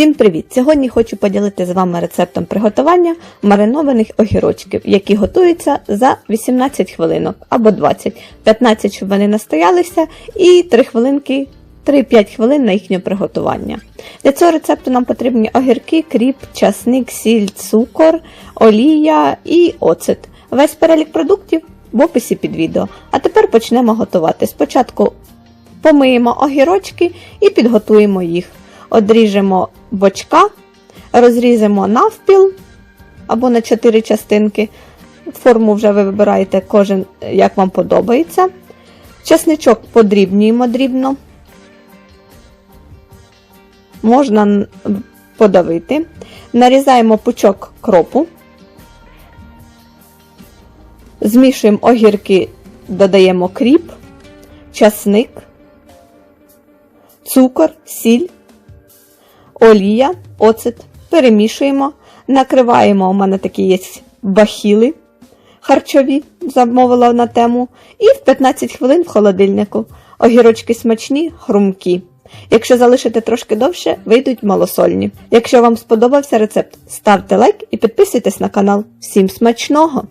Всім привіт! Сьогодні хочу поділити з вами рецептом приготування маринованих огірочків, які готуються за 18 хвилинок або 20, 15, щоб вони настоялися, і 3 хвилинки. 3-5 хвилин на їхнє приготування. Для цього рецепту нам потрібні огірки, кріп, часник, сіль, цукор, олія і оцет. Весь перелік продуктів в описі під відео. А тепер почнемо готувати. Спочатку помиємо огірочки і підготуємо їх. Одріжемо бочка, розріземо навпіл або на 4 частинки. Форму вже ви вибираєте кожен, як вам подобається. Часничок подрібнюємо дрібно. Можна подавити. Нарізаємо пучок кропу. Змішуємо огірки, додаємо кріп, часник, цукор, сіль, олія, оцет. Перемішуємо, накриваємо. У мене такі є бахіли харчові, замовила на тему. І в 15 хвилин в холодильнику. Огірочки смачні, хрумкі. Якщо залишити трошки довше, вийдуть малосольні. Якщо вам сподобався рецепт, ставте лайк і підписуйтесь на канал. Всім смачного!